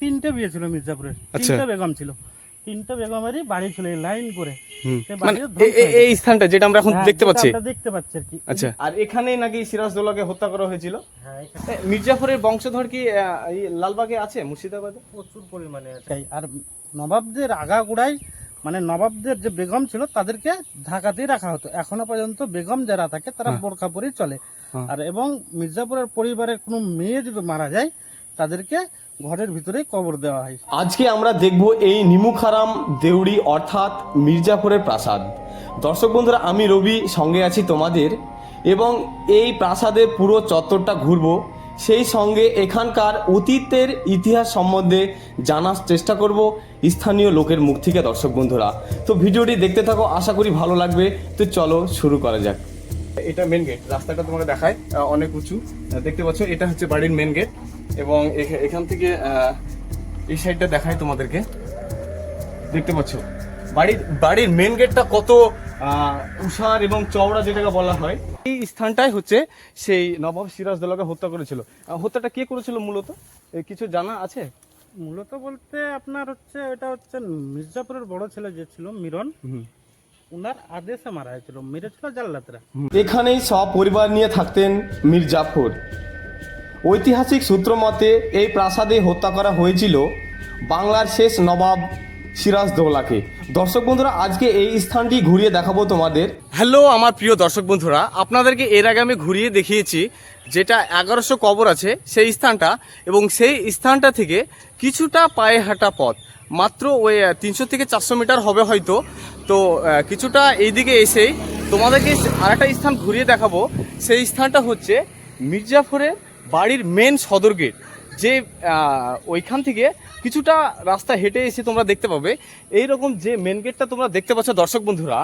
তিনটে বিয়ে ছিল মির্জাপুরে আচ্ছা। তিনটে বেগম ছিল। তিনটে বেগমেরই বাড়ি ছিল লাইন করে। মানে এই স্থানটা যেটা আমরা এখন হ্যাঁ, দেখতে পাচ্ছি। দেখতে পাচ্ছি আর কি। আচ্ছা। আর এখানেই নাকি সিরাজদৌলাকে হত্যা করা হয়েছিল? হ্যাঁ মির্জাফরের বংশধর কি লালবাগে আছে মুর্শিদাবাদে? প্রচুর পরিমাণে আছে। আর নবাবদের আগাগোড়াই মানে নবাবদের যে বেগম ছিল তাদেরকে ঢাকাতেই রাখা হতো। এখনও পর্যন্ত বেগম যারা থাকে তারা হ্যাঁ। বোরখা পরেই চলে। আর এবং মির্জাপুরের পরিবারের কোনো মেয়ে যদি মারা যায় তাদেরকে ঘরের ভিতরে কবর দেওয়া হয়। আজকে আমরা দেখব এই নিমুখারাম দেউড়ি অর্থাৎ মির্জাপুরের প্রাসাদ। দর্শক বন্ধুরা আমি রবি সঙ্গে আছি তোমাদের। এবং এই প্রাসাদের পুরো চত্বরটা ঘুরবো। সেই সঙ্গে এখানকার অতীতের ইতিহাস সম্বন্ধে জানার চেষ্টা করব স্থানীয় লোকের মুখ থেকে দর্শক বন্ধুরা। তো ভিডিওটি দেখতে থাকো আশা করি ভালো লাগবে। তো চলো শুরু করা যাক। এটা মেন গেট রাস্তাটা তোমাকে দেখায় অনেক উঁচু। দেখতে পাচ্ছ এটা হচ্ছে বাড়ির মেন গেট এবং এখা- এখান থেকে এই সাইডটা দেখায় তোমাদেরকে। দেখতে পাচ্ছ? বাড়ির বাড়ির মেন গেটটা কত উষার এবং চওড়া যেটাকে বলা হয় এই স্থানটাই হচ্ছে সেই নবাব সিরাজ সিরাজদৌলাকে হত্যা করেছিল। হত্যাটা কে করেছিল মূলত? কিছু জানা আছে? মূলত বলতে আপনার হচ্ছে এটা হচ্ছে মির্জাপুরের বড় ছেলে যে ছিল মিরন উনার আদেশে মারা হয়েছিল মেরেছিল জাল্লাতরা এখানেই সব পরিবার নিয়ে থাকতেন মীর জাফর ঐতিহাসিক সূত্র মতে, এই প্রাসাদে হত্যা করা হয়েছিল বাংলার শেষ নবাব সিরাজদৌলাকে দর্শক বন্ধুরা, আজকে এই স্থানটি ঘুরিয়ে দেখাবো তোমাদের। হ্যালো, আমার প্রিয় দর্শক বন্ধুরা, আপনাদেরকে এর আগে আমি ঘুরিয়ে দেখিয়েছি যেটা এগারোশো কবর আছে, সেই স্থানটা এবং সেই স্থানটা থেকে কিছুটা পায়ে হাঁটা পথ। মাত্র ওই তিনশো থেকে চারশো মিটার হবে হয়তো। তো কিছুটা এইদিকে এসেই তোমাদেরকে আরেকটা স্থান ঘুরিয়ে দেখাবো। সেই স্থানটা হচ্ছে মির্জাফরের বাড়ির মেন সদর গেট যে ওইখান থেকে কিছুটা রাস্তা হেঁটে এসে তোমরা দেখতে পাবে। এই রকম যে মেন গেটটা তোমরা দেখতে পাচ্ছ দর্শক বন্ধুরা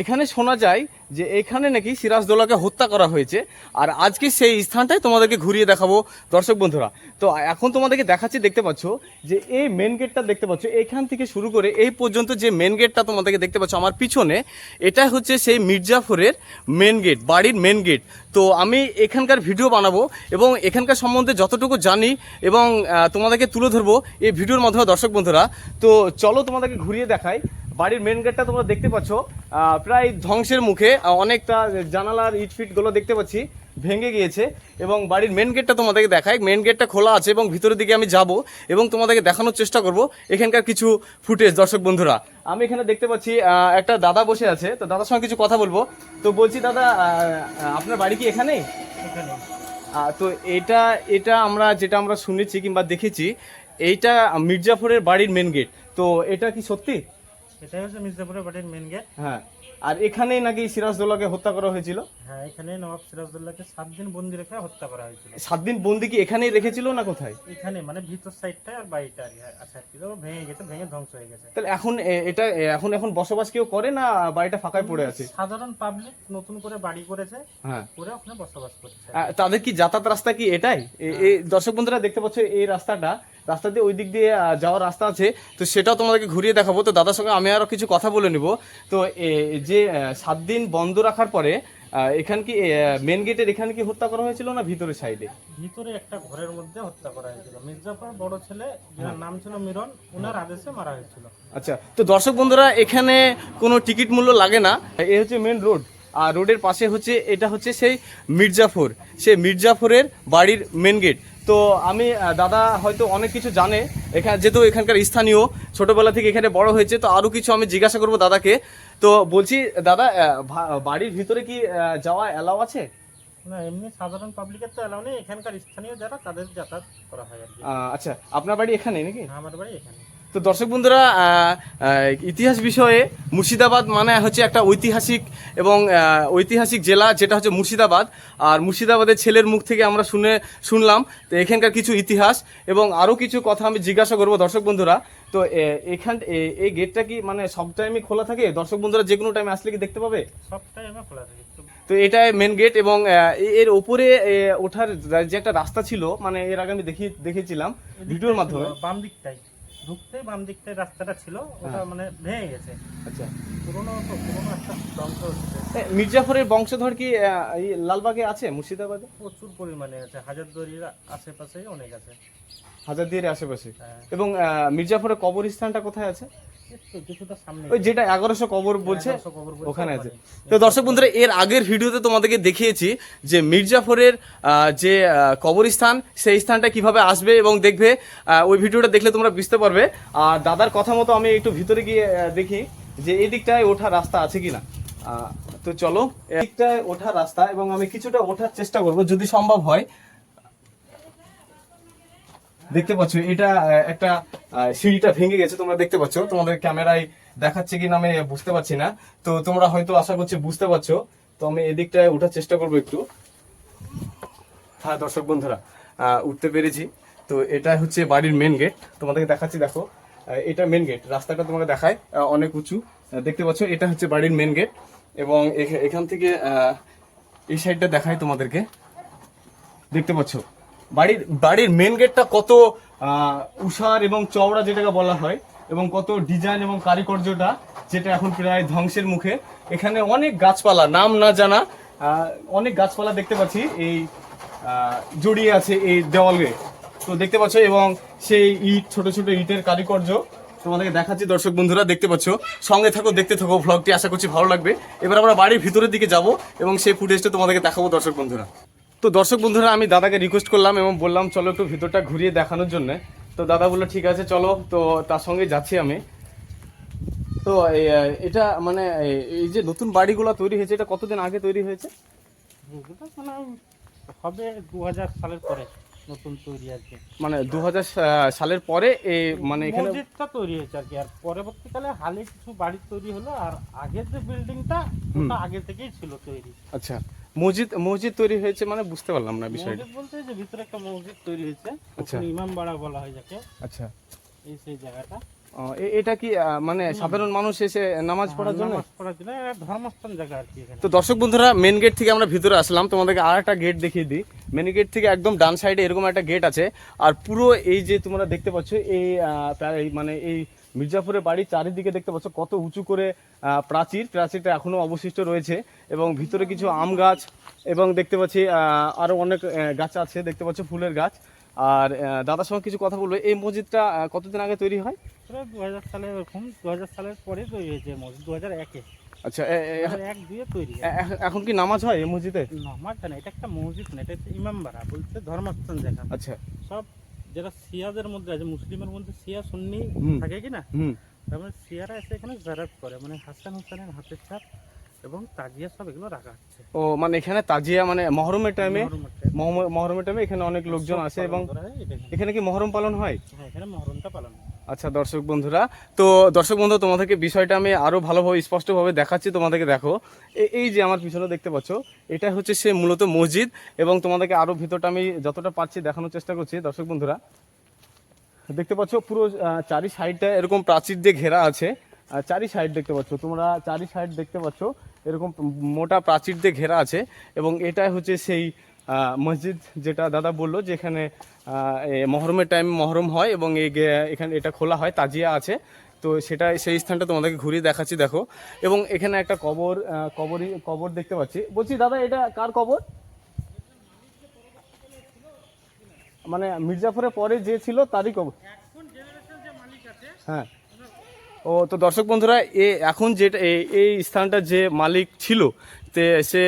এখানে শোনা যায় যে এখানে নাকি সিরাজদৌলাকে হত্যা করা হয়েছে। আর আজকে সেই স্থানটাই তোমাদেরকে ঘুরিয়ে দেখাবো, দর্শক বন্ধুরা। তো এখন তোমাদেরকে দেখাচ্ছি, দেখতে পাচ্ছ যে এই মেন গেটটা দেখতে পাচ্ছ। এখান থেকে শুরু করে এই পর্যন্ত যে মেন গেটটা তোমাদেরকে দেখতে পাচ্ছ, আমার পিছনে, এটা হচ্ছে সেই মির্জাফরের মেন গেট বাড়ির মেন গেট তো আমি এখানকার ভিডিও বানাবো এবং এখানকার সম্বন্ধে যতটুকু জানি এবং তোমাদেরকে তুলে ধরবো এই ভিডিওর মাধ্যমে, দর্শক বন্ধুরা। তো চলো তোমাদেরকে ঘুরিয়ে দেখাই। বাড়ির মেন গেটটা তোমরা দেখতে পাচ্ছ। প্রায় ধ্বংসের মুখে অনেকটা জানালার ইট ফিটগুলো দেখতে পাচ্ছি ভেঙে গিয়েছে। এবং বাড়ির মেন গেটটা তোমাদেরকে দেখায় মেন গেটটা খোলা আছে এবং ভিতরের দিকে আমি যাব এবং তোমাদেরকে দেখানোর চেষ্টা করব এখানকার কিছু ফুটেজ দর্শক বন্ধুরা। আমি এখানে দেখতে পাচ্ছি একটা দাদা বসে আছে। তো দাদার সঙ্গে কিছু কথা বলব। তো বলছি দাদা আপনার বাড়ি কি এখানে? তো এটা এটা আমরা যেটা আমরা শুনেছি কিংবা দেখেছি এইটা মির্জাফরের বাড়ির মেন গেট তো এটা কি সত্যি? এটাই হচ্ছে মির্জাপুরের বাড়ির মেন গেট হ্যাঁ। আর এখানেই নাকি সিরাজদৌলাকে হত্যা করা হয়েছিল? হ্যাঁ এখানে নবাব সিরাজদৌল্লাহকে সাত দিন বন্দি রেখে হত্যা করা হয়েছিল। সাত দিন বন্দি কি এখানেই রেখেছিল না কোথায়? এখানে মানে ভিতর সাইডটা আর বাড়িটা আর কি তো ভেঙে গেছে ভেঙে ধ্বংস হয়ে গেছে। তাহলে এখন এটা এখন এখন বসবাস কেউ করে না বাড়িটা ফাঁকায় পড়ে আছে? সাধারণ পাবলিক নতুন করে বাড়ি করেছে হ্যাঁ। করে ওখানে বসবাস করছে। তাদের কি যাতায়াত রাস্তা কি এটাই? এই দর্শক বন্ধুরা দেখতে পাচ্ছ এই রাস্তাটা রাস্তা দিয়ে ওই দিক দিয়ে যাওয়ার রাস্তা আছে। তো সেটাও তোমাদেরকে ঘুরিয়ে দেখাবো। তো দাদার সঙ্গে আমি আরও কিছু কথা বলে নিব। তো যে সাত দিন বন্ধ রাখার পরে এখান কি মেন গেটের এখানে কি হত্যা করা হয়েছিল না ভিতরের সাইডে ভিতরে একটা ঘরের মধ্যে হত্যা করা হয়েছিল। মির্জাপুর বড় ছেলে যার নাম ছিল মিরন ওনার আদেশে মারা হয়েছিল। আচ্ছা তো দর্শক বন্ধুরা এখানে কোনো টিকিট মূল্য লাগে না। এ হচ্ছে মেন রোড আর রোডের পাশে হচ্ছে এটা হচ্ছে সেই মির্জাফর সেই মির্জাফরের বাড়ির মেন গেট তো আমি দাদা হয়তো অনেক কিছু জানে। এখানে যেহেতু এখানকার স্থানীয় ছোটবেলা থেকে এখানে বড় হয়েছে তো আরও কিছু আমি জিজ্ঞাসা করব দাদাকে। তো বলছি দাদা বাড়ির ভিতরে কি যাওয়া অ্যালাউ আছে? না এমনি সাধারণ পাবলিকের তো অ্যালাউ নেই। এখানকার স্থানীয় যারা তাদের যাতায়াত করা হয় আচ্ছা আপনার বাড়ি এখানে নাকি? আমার বাড়ি এখানে তো দর্শক বন্ধুরা ইতিহাস বিষয়ে মুর্শিদাবাদ মানে হচ্ছে একটা ঐতিহাসিক এবং ঐতিহাসিক জেলা যেটা হচ্ছে মুর্শিদাবাদ। আর মুর্শিদাবাদের ছেলের মুখ থেকে আমরা শুনে শুনলাম। তো এখানকার কিছু ইতিহাস এবং আরও কিছু কথা আমি জিজ্ঞাসা করব দর্শক বন্ধুরা। তো এখান এই গেটটা কি মানে সব টাইমই খোলা থাকে? দর্শক বন্ধুরা যে কোনো টাইমে আসলে কি দেখতে পাবে? সবটাই আমার খোলা থাকে তো তো এটা মেন গেট এবং এর ওপরে ওঠার যে একটা রাস্তা ছিল মানে এর আগে আমি দেখি দেখেছিলাম ভিডিওর মাধ্যমে। বাম দিকটাই ঢুকতেই বাম দিকতে রাস্তাটা ছিল ওটা মানে ভেঙে গেছে। আচ্ছা। পুরোনো তো পুরোনো একটা ধ্বংস হচ্ছে মির্জাফরের বংশধর কি এই লালবাগে আছে মুর্শিদাবাদে? প্রচুর পরিমাণে আছে। হাজারদুয়ারির আশেপাশেই অনেক আছে। হাজারদুয়ারির আশেপাশে। হ্যাঁ। এবং মির্জাফরের কবরস্থানটা কোথায় আছে? ওই যেটা এগারোশো কবর বলছে 1100 কবর বলছে, ওখানে আছে। তো দর্শক বন্ধুরা এর আগের ভিডিওতে তোমাদেরকে দেখিয়েছি যে মির্জাফরের যে কবরস্থান সেই স্থানটা কীভাবে আসবে এবং দেখবে ওই ভিডিওটা দেখলে তোমরা বুঝতে পারবে। আর দাদার কথা মতো আমি একটু ভিতরে গিয়ে দেখি যে এই দিকটায় ওঠার রাস্তা আছে কিনা। তো চলো এই দিকটায় ওঠার রাস্তা এবং আমি কিছুটা ওঠার চেষ্টা করব যদি সম্ভব হয়। দেখতে পাচ্ছ, এটা একটা সিঁড়িটা ভেঙে গেছে, তোমরা দেখতে পাচ্ছ। তোমাদের ক্যামেরায় দেখাচ্ছে কিনা আমি বুঝতে পারছি না। তো তোমরা হয়তো আশা করছি বুঝতে পারছ। তো আমি এদিকটায় ওঠার চেষ্টা করব একটু। হ্যাঁ দর্শক বন্ধুরা উঠতে পেরেছি। তো এটা হচ্ছে বাড়ির মেন গেট তোমাদেরকে দেখাচ্ছি, দেখো। এটা মেন গেট রাস্তাটা তোমাকে দেখায় অনেক উঁচু। দেখতে পাচ্ছ, এটা হচ্ছে বাড়ির মেন গেট এবং এখা- এখান থেকে এই সাইডটা দেখায় তোমাদেরকে। দেখতে পাচ্ছ? বাড়ির বাড়ির মেন গেটটা কত উষার এবং চওড়া যেটাকে বলা হয়, এবং কত ডিজাইন এবং কারিকর্যটা যেটা এখন প্রায় ধ্বংসের মুখে। এখানে অনেক গাছপালা, নাম না জানা অনেক গাছপালা দেখতে পাচ্ছি। এই জড়িয়ে আছে এই দেওয়ালে। তো দেখতে পাচ্ছ, এবং সেই ইট, ছোট ছোট ইটের কারিকর্য তোমাদেরকে দেখাচ্ছি, দর্শক বন্ধুরা, দেখতে পাচ্ছ। সঙ্গে থাকো, দেখতে থাকো ভ্লগটি আশা করছি ভালো লাগবে। এবার আমরা বাড়ির ভিতরের দিকে যাব, এবং সেই ফুটেজটা তোমাদেরকে দেখাবো, দর্শক বন্ধুরা। তো দর্শক বন্ধুরা আমি দাদাকে রিকোয়েস্ট করলাম এবং বললাম চলো একটু ভিতরটা ঘুরিয়ে দেখানোর জন্য। তো দাদা বলল ঠিক আছে চলো। তো তার সঙ্গে যাচ্ছি আমি। তো এটা মানে এই- যে নতুন বাড়িগুলো তৈরি হয়েছে এটা কতদিন আগে তৈরি হয়েছে? মানে হবে দু হাজার সালের পরে নতুন তৈরি আর কি। মানে দু হাজার সালের পরে এই মানে এখানে মসজিদটা তৈরি হয়েছে আর কি। আর পরবর্তীকালে হালে কিছু বাড়ি তৈরি হলো আর আগের যে বিল্ডিংটা ওটা আগে থেকেই ছিল তৈরি। আচ্ছা। মসজিদ মসজিদ তৈরি হয়েছে মানে বুঝতে পারলাম না বিষয়টা। বলতে যে ভিতরে একটা মসজিদ তৈরি হয়েছে আচ্ছা। ইমামবাড়া ইমাম বাড়া বলা হয় যাকে। আচ্ছা। এই সেই জায়গাটা। এটা কি মানে সাধারণ মানুষ এসে নামাজ পড়ার জন্য? ধর্মস্থান জায়গা আর কি তো দর্শক বন্ধুরা মেন গেট থেকে আমরা ভিতরে আসলাম। তোমাদেরকে আর একটা গেট দেখিয়ে দিই। মেন গেট থেকে একদম ডান সাইডে এরকম একটা গেট আছে। আর পুরো এই যে তোমরা দেখতে পাচ্ছ এই মানে এই মির্জাপুরের বাড়ির চারিদিকে দেখতে পাচ্ছ কত উঁচু করে প্রাচীর। প্রাচীরটা এখনও অবশিষ্ট রয়েছে এবং ভিতরে কিছু আম গাছ এবং দেখতে পাচ্ছি আহ, আরও অনেক গাছ আছে। দেখতে পাচ্ছ ফুলের গাছ। আর দাদার সঙ্গে কিছু কথা বলব। এই মসজিদটা কতদিন আগে তৈরি হয়? প্রায় দু হাজার সালে এরকম দু হাজার সালের পরে তৈরি হয়েছে মসজিদ দু হাজার একে। আচ্ছা এক দুয়ে তৈরি এখন কি নামাজ হয় এই মসজিদে? নামাজ না এটা একটা মসজিদ না এটা ইমাম বাড়া বলছে ধর্মস্থান জায়গা আচ্ছা। সব যারা সিয়াদের মধ্যে আছে মুসলিমের মধ্যে সিয়া সুন্নি থাকে কি না? হুম। তার মানে সিয়ারা এসে এখানে জারাত করে মানে হাসান হুসানের হাতের ছাপ এবং তাজিয়া সব এগুলো রাখা হচ্ছে। ও মানে এখানে তাজিয়া মানে মহরমের টাইমে মহরমের। টাইমে এখানে অনেক লোকজন আসে এবং। এখানে কি মহরম পালন হয়? হ্যাঁ এখানে মহরমটা পালন হয়। আচ্ছা দর্শক বন্ধুরা, তো দর্শক বন্ধু, তোমাদেরকে বিষয়টা আমি আরও ভালোভাবে, স্পষ্টভাবে দেখাচ্ছি, তোমাদেরকে দেখো। এই যে আমার পিছনে দেখতে পাচ্ছ, এটা হচ্ছে সে মূলত মসজিদ, এবং তোমাদেরকে আরও ভিতরটা আমি যতটা পারছি দেখানোর চেষ্টা করছি, দর্শক বন্ধুরা। দেখতে পাচ্ছ, পুরো চারি সাইডটা এরকম প্রাচীর দিয়ে ঘেরা আছে। চারি সাইড দেখতে পাচ্ছ, তোমরা চারি সাইড দেখতে পাচ্ছ, এরকম মোটা প্রাচীর দিয়ে ঘেরা আছে, এবং এটা হচ্ছে সেই মসজিদ যেটা দাদা বলল যে এখানে মহরমের টাইম মহরম হয় এবং এই এখানে এটা খোলা হয়, তাজিয়া আছে। তো সেটা, সেই স্থানটা তোমাদেরকে ঘুরিয়ে দেখাচ্ছি, দেখো। এবং এখানে একটা কবর কবরই, কবর দেখতে পাচ্ছি। বলছি, দাদা, এটা কার কবর? মানে মির্জাফরের পরে যে ছিল, তারই কবর। হ্যাঁ। ও, তো দর্শক বন্ধুরা, এ এখন যেটা এই স্থানটা যে মালিক ছিল তে সে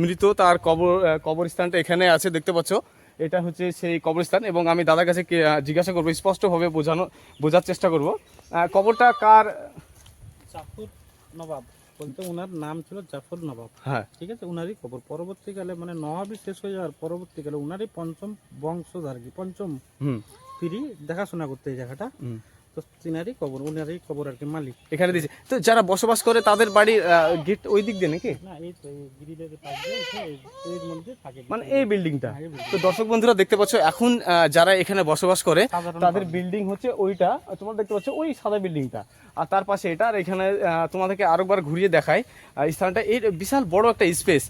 মৃত তার কবর কবরস্থানটা এখানে আছে দেখতে পাচ্ছ। এটা হচ্ছে সেই কবরস্থান এবং আমি দাদার কাছে জিজ্ঞাসা করব স্পষ্টভাবে বোঝানো বোঝার চেষ্টা করব। কবরটা কার? জাফর নবাব বলতে ওনার নাম ছিল জাফর নবাব। হ্যাঁ। ঠিক আছে? উনারই খবর পরবর্তীকালে মানে নবাবই শেষ হয়ে যাওয়ার পরবর্তীকালে উনারই পঞ্চম বংশধর কি পঞ্চম হুম। পিড়ি দেখাশোনা করতে এই জায়গাটা। তো তিনারই কবর উনারই কবর আর কি মালিক। এখানে দিয়েছে। তো যারা বসবাস করে তাদের বাড়ির গেট ওই দিক দিয়ে নাকি? না এই তো গ্রিলের পাশ দিয়ে এসে এই- এর মধ্যে থাকে মানে এই বিল্ডিংটা হ্যাঁ। তো দর্শক বন্ধুরা দেখতে পাচ্ছ এখন যারা এখানে বসবাস করে তাদের বিল্ডিং হচ্ছে ওইটা তোমরা দেখতে পাচ্ছ ওই সাদা বিল্ডিংটা আর তার পাশে এটা আর এখানে তোমাদেরকে আরেকবার ঘুরিয়ে দেখায় স্থানটা। এই বিশাল বড় একটা স্পেস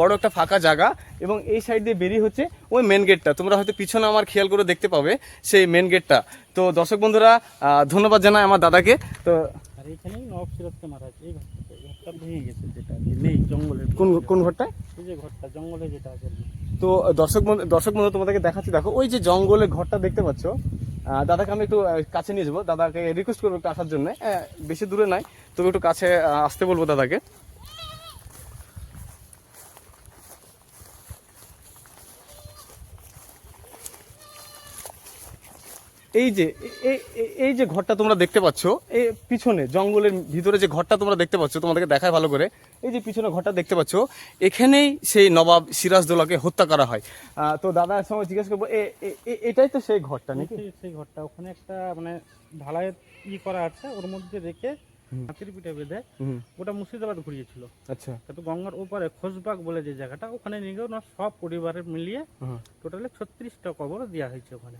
বড় একটা ফাঁকা জায়গা এবং এই সাইড দিয়ে বেরিয়ে হচ্ছে ওই মেন গেটটা তোমরা হয়তো পিছনে আমার খেয়াল করে দেখতে পাবে সেই মেন গেটটা তো দর্শক বন্ধুরা ধন্যবাদ জানাই আমার দাদাকে। তো কোন ঘরটা? জঙ্গলে যেটা আছে তো দর্শক বন্ধু- দর্শক বন্ধু তোমাদেরকে দেখাচ্ছি। দেখো ওই যে জঙ্গলের ঘরটা দেখতে পাচ্ছ। দাদাকে আমি একটু কাছে নিয়ে যাব। দাদাকে রিকোয়েস্ট করব একটু আসার জন্য। বেশি দূরে নাই তবে একটু কাছে আসতে বলব দাদাকে। এই যে এই যে ঘরটা তোমরা দেখতে পাচ্ছ এই পিছনে জঙ্গলের ভিতরে যে ঘরটা তোমরা দেখতে পাচ্ছ, তোমাদেরকে দেখায় ভালো করে, এই যে পিছনে ঘরটা দেখতে পাচ্ছ, এখানেই সেই নবাব সিরাজদোলাকে হত্যা করা হয়। তো দাদার সঙ্গে জিজ্ঞেস করব এটাই তো সেই ঘরটা নাকি? সেই- সেই ঘরটা। ওখানে একটা মানে ঢালাইয়ের ই করা আছে, ওর মধ্যে রেখে হাতির পিঠে বেঁধে ওটা মুর্শিদাবাদ ঘুরিয়েছিল আচ্ছা। কিন্তু গঙ্গার ওপারে খোসবাগ বলে যে জায়গাটা ওখানে নিয়ে গিয়ে ওনার সব পরিবারের মিলিয়ে। টোটালি ছত্রিশটা কবর দেওয়া হয়েছে ওখানে।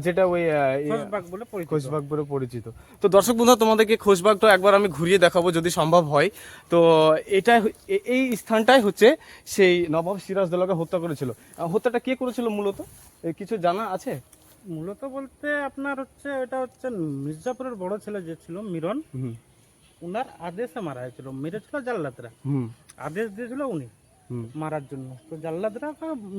যেটা ওই ইয়ে- খোসবাগ বলে পরিচিত। খোশবাগ বলে পরিচিত। তো দর্শক বন্ধু তোমাদেরকে খোশবাগটা একবার আমি ঘুরিয়ে দেখাবো যদি সম্ভব হয়। তো এটা এই স্থানটাই হচ্ছে সেই নবাব সিরাজদৌলাকে হত্যা করেছিল। হত্যাটা কে করেছিল মূলত? কিছু জানা আছে? মূলত বলতে আপনার হচ্ছে এটা হচ্ছে মির্জাপুরের বড় ছেলে যে ছিল মিরন উনার আদেশে মারা হয়েছিল মেরেছিল জাল্লাদরা। হুম। আদেশ দিয়েছিল উনি মারার জন্য। তো জাল্লাদরা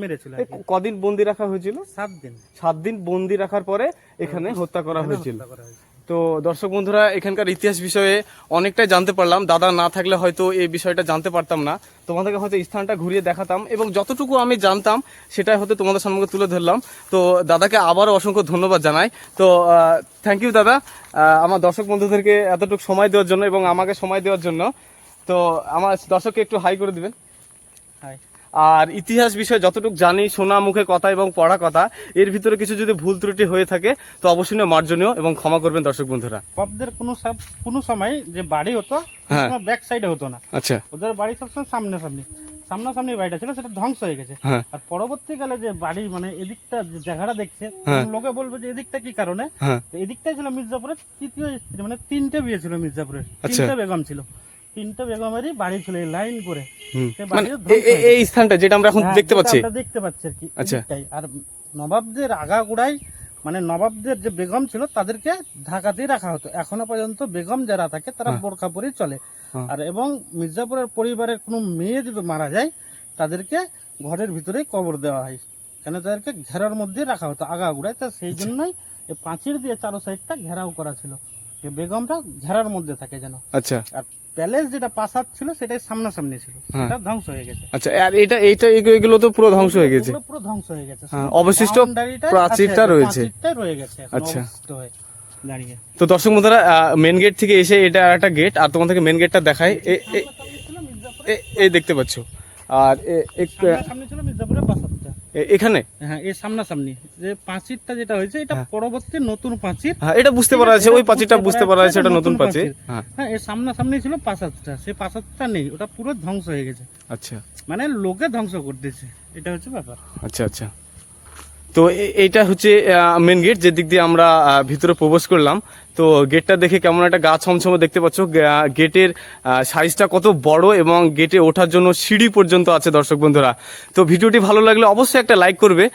মেরেছিল। কদিন বন্দি রাখা হয়েছিল? সাত দিন। সাত দিন বন্দি রাখার পরে এখানে হত্যা করা হয়েছিল। হত্যা করা হয়েছে তো দর্শক বন্ধুরা, এখানকার ইতিহাস বিষয়ে অনেকটাই জানতে পারলাম। দাদা না থাকলে হয়তো এই বিষয়টা জানতে পারতাম না। তোমাদেরকে হয়তো স্থানটা ঘুরিয়ে দেখাতাম এবং যতটুকু আমি জানতাম, সেটাই হয়তো তোমাদের সম্মুখে তুলে ধরলাম। তো দাদাকে আবারও অসংখ্য ধন্যবাদ জানাই। তো থ্যাংক ইউ দাদা। আমার দর্শক বন্ধুদেরকে এতটুকু সময় দেওয়ার জন্য এবং আমাকে সময় দেওয়ার জন্য। তো, আমার দর্শককে একটু হাই করে দিবেন। হাই আর ইতিহাস বিষয়ে যতটুকু জানি শোনা মুখে কথা এবং পড়া কথা এর ভিতরে কিছু যদি ভুল ত্রুটি হয়ে থাকে তো অবশ্যই মার্জনীয় এবং ক্ষমা করবেন দর্শক বন্ধুরা। বাপদের কোনো কোনো সময় যে বাড়ি হতো। ব্যাক সাইডে হতো না। আচ্ছা। ওদের বাড়ি সবসময় সামনে সামনে সামনাসামনি বাড়িটা ছিল সেটা ধ্বংস হয়ে গেছে। হ্যাঁ। আর পরবর্তীকালে যে বাড়ি মানে এদিকটা যে জায়গাটা দেখছে হ্যাঁ। লোকে বলবে যে এদিকটা কি কারণে? হ্যাঁ। এদিকটাই ছিল মির্জাপুরের তৃতীয় স্ত্রী মানে তিনটে বিয়ে ছিল মির্জাপুরের। আচ্ছা। তিনটে বেগম ছিল। তিনটে বেগমেরই বাড়ি ছিল লাইন করে। মানে এই স্থানটা যেটা আমরা এখন হ্যাঁ, দেখতে পাচ্ছি। দেখতে পাচ্ছি আর কি আচ্ছা। আর নবাবদের আগাগোড়াই মানে নবাবদের যে বেগম ছিল তাদেরকে ঢাকাতেই রাখা হতো। এখনও পর্যন্ত বেগম যারা থাকে তারা বোরখা পরেই চলে। হ্যাঁ। আর এবং মির্জাপুরের পরিবারের কোনো মেয়ে যদি মারা যায় তাদেরকে ঘরের ভিতরেই কবর দেওয়া হয়। কেন তাদেরকে ঘেরার মধ্যে রাখা হতো আগা আগাগোড়ায় তা সেই জন্যই এই পাঁচির দিয়ে চারো সাইডটা ঘেরাও করা ছিল। যে বেগমটা ঘেরার মধ্যে থাকে যেন। আচ্ছা। আর প্যালেস যেটা প্রাসাদ ছিল সেটাই সামনাসামনি ছিল। হ্যাঁ। সেটা ধ্বংস হয়ে গেছে। আচ্ছা আর এটা এইটা এগুলো- তো পুরো ধ্বংস হয়ে গেছে। পুরো ধ্বংস হয়ে গেছে। হ্যাঁ, অবশিষ্ট প্রাচীরটা রয়েছে। রয়ে গেছে আচ্ছা। তো দর্শক বন্ধুরা মেন গেট থেকে এসে এটা একটা গেট আর তোমাদেরকে মেন গেটটা এ- এই দেখতে পাচ্ছ। আর সামনাসামনি ছিল মির্জাপুরের প্রাসাদটা এ- এখানে? হ্যাঁ এই সামনাসামনি। যে পাঁচিরটা যেটা হয়েছে এটা পরবর্তী নতুন পাঁচির। হ্যাঁ এটা বুঝতে পারা যাচ্ছে ওই পাঁচিরটা বুঝতে পারা যাচ্ছে এটা নতুন পাঁচির। পাঁচির। হ্যাঁ এর সামনাসামনি ছিল প্রাসাদটা সেই প্রাসাদটা নেই ওটা পুরো ধ্বংস হয়ে গেছে। আচ্ছা। মানে লোকে ধ্বংস করে দিয়েছে এটা হচ্ছে ব্যাপার। আচ্ছা আচ্ছা। তো এইটা হচ্ছে মেন গেট যে দিক দিয়ে আমরা ভিতরে প্রবেশ করলাম। তো গেটটা দেখে কেমন একটা গা ছমছমে দেখতে পাচ্ছ। গেটের সাইজটা কত বড় এবং গেটে ওঠার জন্য সিঁড়ি পর্যন্ত আছে দর্শক বন্ধুরা। তো ভিডিওটি ভালো লাগলে অবশ্যই একটা লাইক করবে।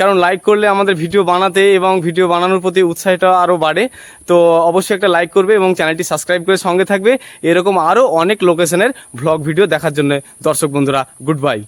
কারণ লাইক করলে আমাদের ভিডিও বানাতে এবং ভিডিও বানানোর প্রতি উৎসাহটা আরও বাড়ে। তো অবশ্যই একটা লাইক করবে এবং চ্যানেলটি সাবস্ক্রাইব করে সঙ্গে থাকবে। এরকম আরও অনেক লোকেশনের ভ্লগ ভিডিও দেখার জন্য দর্শক বন্ধুরা গুড বাই